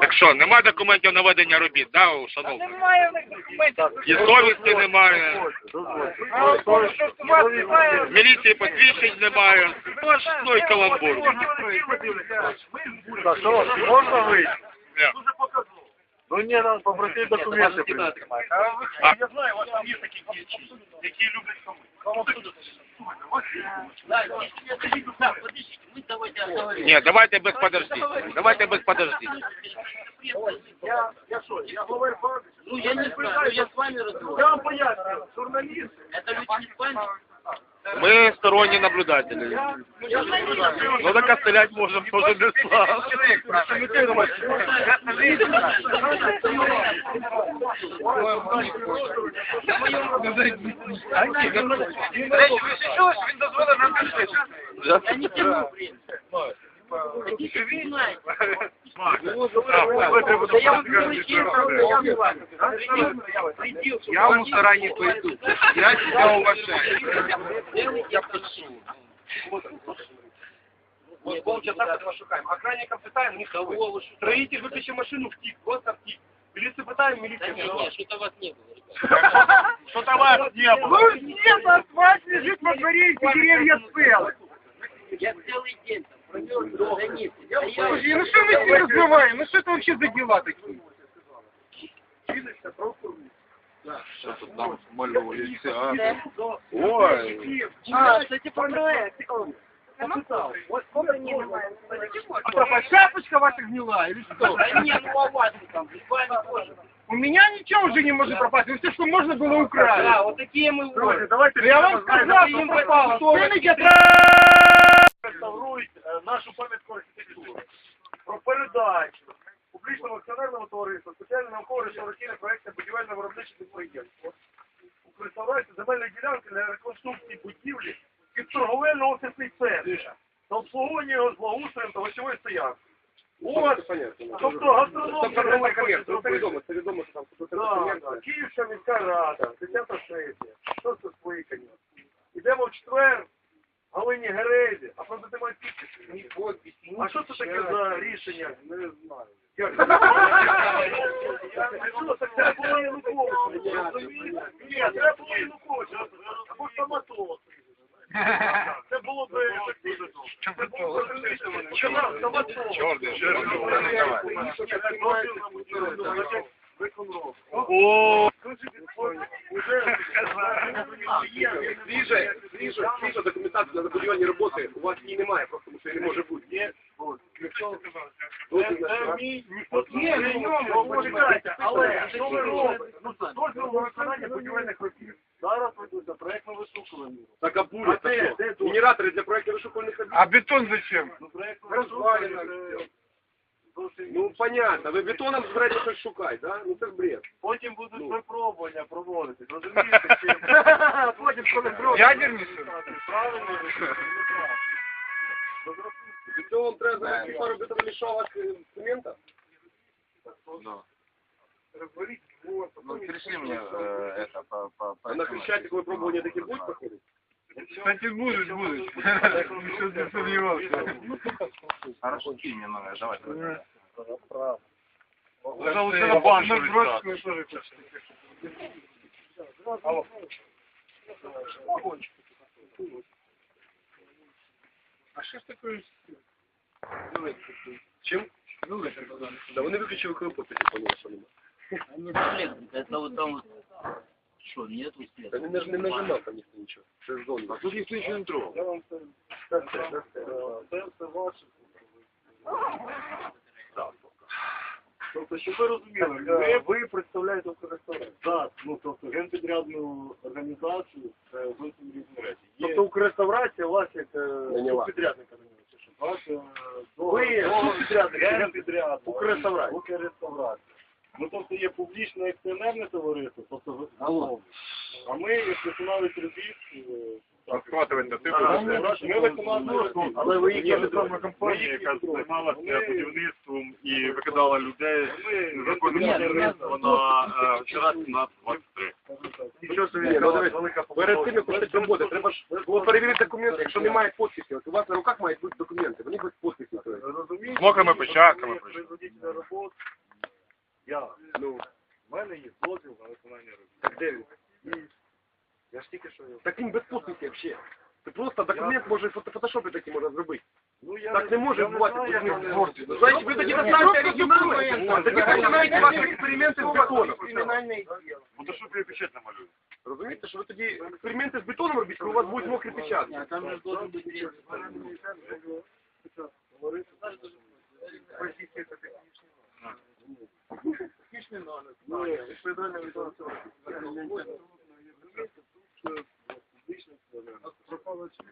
Так що, немає документів на ведення робіт, да, у шановних? Немає документів. І совісті немає, міліції посвідчень немає. Ну, аж ну і каламбур. Так, що, можна вийти? Ні. Ну ні, треба попросити документи. А, Я знаю, у вас там є такі діячі, які люблять ні, давайте без подождіть. Давайте без подождіть. Я, я що, я главарь банку? Ну, я не знаю, я с вами разговариваю. Я вам поясню, журналіст. Это люди не с вами. Ми сторонні наблюдателі. Ну так а стрілять можемо теж без я не. Предел, Я в мусора не пойду. Я себя уважаю. Я прошу. Вот полчаса этого шукаем. Охранникам питаем, не Кого вы что? Строитель выключил машину, втик, просто втик. Милицию пытаем, Да милиция нет, не нет, что-то вас не было. Что-то вас не было. Нет, асфальт лежит во дворе, и деревья целы. Я целый день там Да Слушай, ну что мы с ним разговариваем? Ну что это вообще за дела такие? Що тут там малюється, а? Ой. А, кстати, про проект. А что, шапочка ваша гнила или что? Да нет, ну а вас там, вами тоже. У меня ничего уже не может пропасть. Ну все, что можно было Да, украсть. вот такие мы воины. Давайте Ну, Я вам сказал, что пропало. Ценники реставрують е, нашу пам'ятку архітектури. Про передачу публічному акціонерному товариству спеціальне науково-реставраційне проєктне будівельне виробниче підприємство. У реставрації земельної ділянки для реконструкції будівлі під торговельно-офісний центр та обслуговування його з благоустроєм та гостьовою стоянкою. Ось, тобто гастроном Це відомо, це відомо, що там Так, Київська міська рада, 10 сесія, 6 скликання. Ідемо в четвер, Галині Герезі, а правда ти маєш підписи? А що це таке за рішення? Не знаю. Як? Що це? Було Януковича. Ні, це було Януковича. Або стоматолог. Це було би ефективно. Це було б ефективно. Чорний, О, Свіжа, свіжа, свіжа документація на будівельні роботи, у вас її немає, просто тому що її не може бути. Є. Це мій ньому, чекайте, але що ви робите? Ну, дозвіл на виконання будівельних робіт. Зараз ведуться проєктно вишукування. Так а буря? Генератори для проєкту вишукувальних робіт? А бетон зачем? Ну, проєктно вишукування. це зовсім Ну, понятно, ви бетоном збираєте щось шукати, да? Ну це ж бред. Потім будуть випробування проводити. Розумієте, чим? Потім коли зробите. Ядерный что ли? Правильно рішення. Для цього вам треба зробити пару бетономішалок е, цемента. Ну, перешли мне э, это по, по, А на Хрещатику випробування такі будуть проходити? Кстати, будут, будут. Что ты сомневался? Хорошо, кинь мне номер, давай. Уже лучше на банку. На брочку тоже хочется. Алло. А що ж таке? Чим? Да вони виключили клопоти, по-моєму. Вони блін, це там Что, нету света? Та не, не нажимав там ніхто нічого. Це ж зона. Тут ніхто нічого не трогав. Я вам це це все, це все ваше. Тобто, щоб ви розуміли, ви, ви представляєте Укрресторан. Так, ну тобто генпідрядну організацію, це зовсім різні речі. Тобто Укрреставрація у вас як Наняла. підрядника? Вас, е, ви підрядник, генпідрядник. Укрреставрація. Укрреставрація. Ну, тобто є публічне акціонерне товариство, тобто ви- а ми, як виконавець робіт, Розхватувати ти Ми але ви їх не Державна компанія, яка займалася будівництвом і викидала людей будівництво на е, вчора 17-23. Ні, ну, Перед тим, як почати роботи, треба ж було перевірити документи. Якщо немає підписів, у вас на руках мають бути документи, вони без підписів. З мокрими печатками прийшли. Я. Ну, У мене є дозвіл на виконання робіт. так де він? Я ж тільки що його. Так він без підписів взагалі. Це просто документ може в фото- фотошопі такий можна зробити. Ну, я Так не може я бувати. знаю, як вони Значить, ви тоді достанете оригінали, тоді починаєте ваші експерименти з бетоном. Фотошопі печать намалюю. Розумієте, що ви тоді експерименти з бетоном робите, коли у вас будуть мокрі печатки. Там же ж должен быть рез. Ну, відповідально Пропала чи